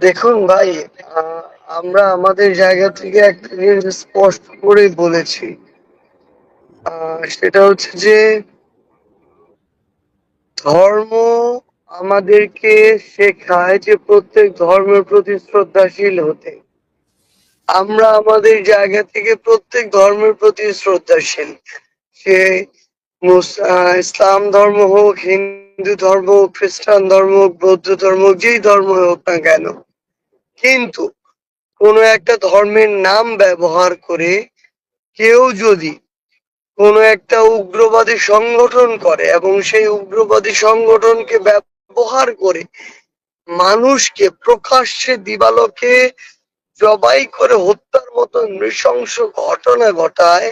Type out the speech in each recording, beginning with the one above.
দেখুন ভাই আমরা আমাদের জায়গা থেকে একটা জিনিস স্পষ্ট করে বলেছি। সেটা হচ্ছে যে, ধর্ম আমাদেরকে শেখায় যে প্রত্যেক ধর্মের প্রতি শ্রদ্ধাশীল হতে। আমরা আমাদের জায়গা থেকে প্রত্যেক ধর্মের প্রতি শ্রদ্ধাশীল। সে ইসলাম ধর্ম হোক, হিন্দু ধর্ম হোক, খ্রিস্টান ধর্ম হোক, বৌদ্ধ ধর্ম হোক, যেই ধর্ম হোক না কেন। কিন্তু কোনো একটা ধর্মের নাম ব্যবহার করে কেউ যদি কোনো একটা উগ্রবাদী সংগঠন করে এবং সেই উগ্রবাদী সংগঠনকে ব্যবহার করে মানুষকে, প্রকাশ্যে দিবালোকে জবাই করে হত্যার মতো নৃশংস ঘটনা ঘটায়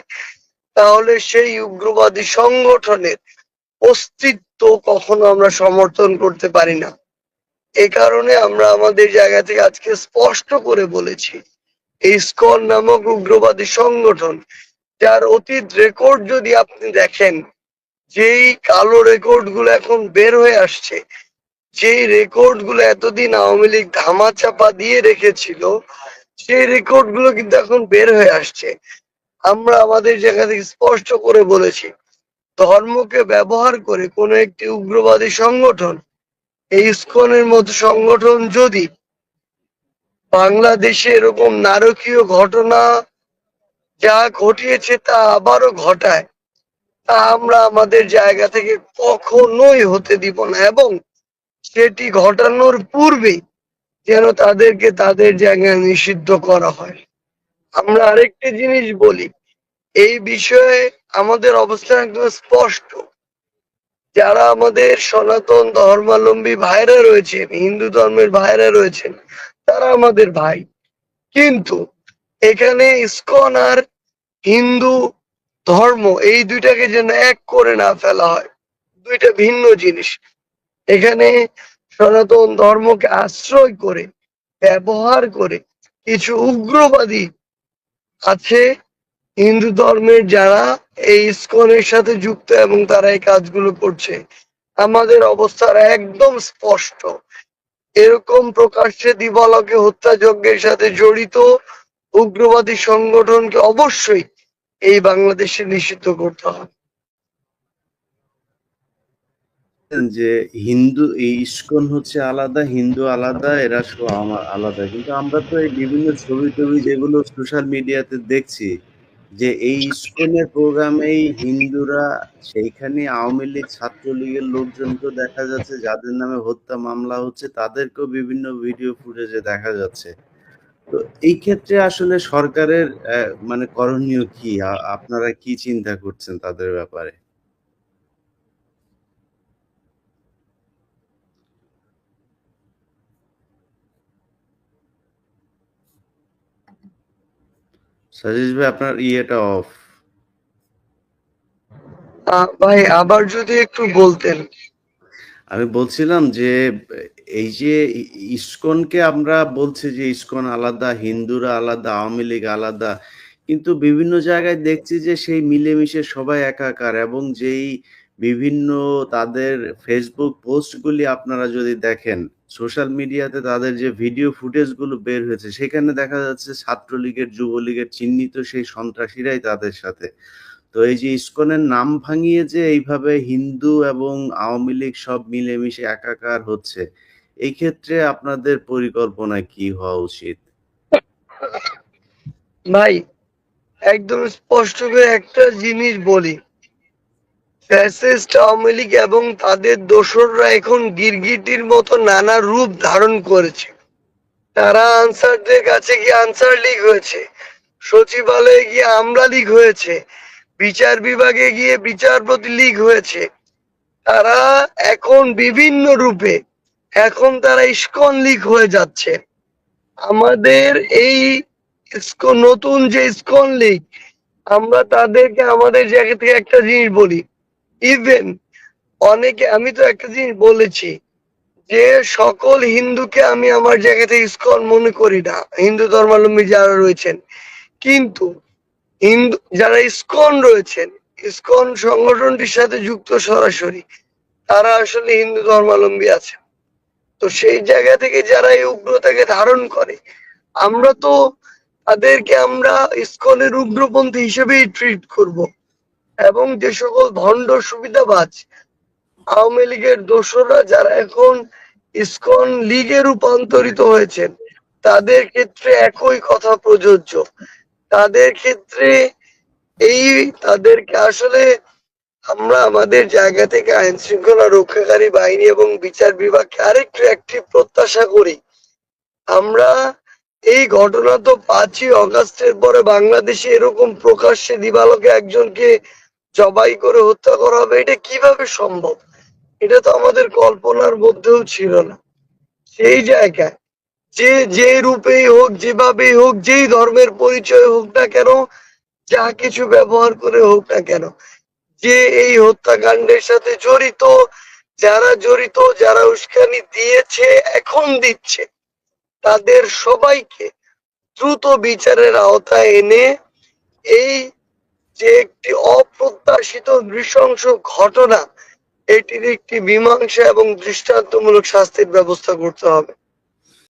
তাহলে সেই উগ্রবাদী সংগঠনের অস্তিত্ব কখনো আমরা সমর্থন করতে পারি না। এ কারণে আমরা আমাদের জায়গা থেকে আজকে স্পষ্ট করে বলেছি, এই স্কন নামক উগ্রবাদী সংগঠন, যার অতীত রেকর্ড যদি আপনি দেখেন, যেই কালো রেকর্ডগুলো এখন বের হয়ে আসছে, যেই রেকর্ডগুলো এতদিন আওয়ামী লীগ ধামাচাপা দিয়ে রেখেছিল, সেই রেকর্ডগুলো কিন্তু এখন বের হয়ে আসছে। আমরা আমাদের জায়গা থেকে স্পষ্ট করে বলেছি। ধর্মকে ব্যবহার করে কোনো একটি উগ্রবাদী সংগঠন, এই ইস্কনের মতো সংগঠন যদি বাংলাদেশে এরকম নারকীয় ঘটনা যা ঘটিয়েছে তা আবারও ঘটায়, তা আমরা আমাদের জায়গা থেকে কখনোই হতে দিব না এবং সেটি ঘটানোর পূর্বেই যেন তাদেরকে তাদের জায়গায় নিষিদ্ধ করা হয়। আমরা আরেকটি জিনিস বলি, এই বিষয়ে আমাদের অবস্থান একদম স্পষ্ট। যারা আমাদের সনাতন ধর্মাবলম্বী ভাইরা রয়েছেন, হিন্দু ধর্মের ভাইরা রয়েছেন, তারা আমাদের ভাই। কিন্তু এখানে ইস্কন আর হিন্দু ধর্ম, এই দুইটাকে যেন এক করে না ফেলা হয়। দুইটা ভিন্ন জিনিস। এখানে সনাতন ধর্মকে আশ্রয় করে, ব্যবহার করে কিছু উগ্রবাদী আছে। হিন্দু ধর্মের যারা এই স্কনের সাথে যুক্ত এবং তারা এই কাজগুলো করছে, আমাদের অবস্থার একদম স্পষ্ট। এরকম প্রকাশ্যে দিবালকে হত্যাযজ্ঞের সাথে জড়িত উগ্রবাদী সংগঠনকে অবশ্যই এই বাংলাদেশে নিষিদ্ধ করতে হবে। যে হিন্দু, এই ইস্কন হচ্ছে আলাদা, হিন্দু আলাদা, এরা সব আলাদা। কিন্তু আমরা তো এই বিভিন্ন ছবি টবি যেগুলো সোশ্যাল মিডিয়াতে দেখছি যে এই ইস্কনের প্রোগ্রামেই হিন্দুরা, সেইখানে আওয়ামী লীগ ছাত্রলীগের লোকজনকেও দেখা যাচ্ছে, যাদের নামে হত্যা মামলা হচ্ছে, তাদেরকেও বিভিন্ন ভিডিও ফুটেজে দেখা যাচ্ছে। তো এই ক্ষেত্রে আসলে সরকারের মানে করণীয় কি? আপনারা কি চিন্তা করছেন তাদের ব্যাপারে? সাজিস ভাই আপনার ইয়েটা অফ ভাই আবার যদি একটু বলতেন। আমি বলছিলাম যে এই যে ইসকনকে আমরা বলছি যে ইসকন আলাদা হিন্দুরা আলাদা আওয়ামী লীগ আলাদা কিন্তু বিভিন্ন জায়গায় দেখছি যে সেই মিলেমিশে সবাই একাকার এবং যেই বিভিন্ন তাদের ফেসবুক পোস্টগুলি আপনারা যদি দেখেন, সোশ্যাল মিডিয়াতে তাদের যে ভিডিও ফুটেজগুলো বের হয়েছে, সেখানে দেখা যাচ্ছে ছাত্রলীগের, যুবলীগের চিহ্নিত সেই সন্ত্রাসীরাই তাদের সাথে। তো এই যে ইস্কনের নাম ভাঙিয়ে যে এইভাবে হিন্দু এবং আওয়ামী লীগ সব মিলেমিশে একাকার হচ্ছে, এই ক্ষেত্রে আপনাদের পরিকল্পনা কি হওয়া উচিত? ভাই, একদম স্পষ্ট করে একটা জিনিস বলি। ফ্যাসিস্ট আওয়ামী লীগ এবং তাদের দোসররা এখন গিরগিটির মতো নানা রূপ ধারণ করেছে। তারা আনসারদের কাছে গিয়ে আনসার লীগ হয়েছে, সচিবালয়ে গিয়ে আমরা লীগ হয়েছে, বিচার বিভাগে গিয়ে বিচারপতি লীগ হয়েছে। তারা এখন বিভিন্ন রূপে, এখন তারা ইস্কন লীগ হয়ে যাচ্ছে। আমাদের এই নতুন যে ইস্কন লীগ, আমরা তাদেরকে, আমাদের জায়গা থেকে একটা জিনিস বলি। ইভেন অনেকে, আমি তো একটা জিনিস বলেছি যে সকল হিন্দুকে আমি আমার জায়গাতে ইস্কন মনে করি না। হিন্দু ধর্মাবলম্বী যারা রয়েছেন। কিন্তু হিন্দু, যারা ইস্কন রয়েছেন, ইস্কন সংগঠনটির সাথে যুক্ত সরাসরি, তারা আসলে হিন্দু ধর্মাবলম্বী আছে তো সেই জায়গা থেকে যারা এই উগ্রতাকে ধারণ করে, আমরা তো তাদেরকে আমরা ইস্কনের উগ্রপন্থী হিসেবেই ট্রিট করব। এবং যে সকল ভণ্ড সুবিধাবাজ আওয়ামী লীগের দোসররা যারা এখন ইসকন লীগে রূপান্তরিত হয়েছেন, তাদের ক্ষেত্রে একই কথা প্রযোজ্য। তাদের ক্ষেত্রে এই তাদেরকে আসলে আমরা আমাদের জায়গা থেকে আইন শৃঙ্খলা রক্ষাকারী বাহিনী এবং বিচার বিভাগকে আরেকটু একটি প্রত্যাশা করি। আমরা এই ঘটনা তো পাঁচই অগাস্টের পরে বাংলাদেশে এরকম প্রকাশ্যে দিবালোকে একজনকে জবাই করে হত্যা করা হবে, এটা কীভাবে সম্ভব? এটা তো আমাদের কল্পনার মধ্যেও ছিল না। সেই জায়গায় যে যে রূপেই হোক, যেভাবেই হোক, যেই ধর্মের পরিচয় হোক না কেন, যা কিছু ব্যবহার করে হোক না কেন, যে এই হত্যাকাণ্ডের সাথে জড়িত, যারা জড়িত, যারা উস্কানি দিয়েছে, এখন দিচ্ছে, তাদের সবাইকে দ্রুত বিচারের আওতায় এনে এই যে একটি অপ্রত্যাশিত নৃশংস ঘটনা এটির একটি মীমাংসা এবং দৃষ্টান্তমূলক শাস্তির ব্যবস্থা করতে হবে।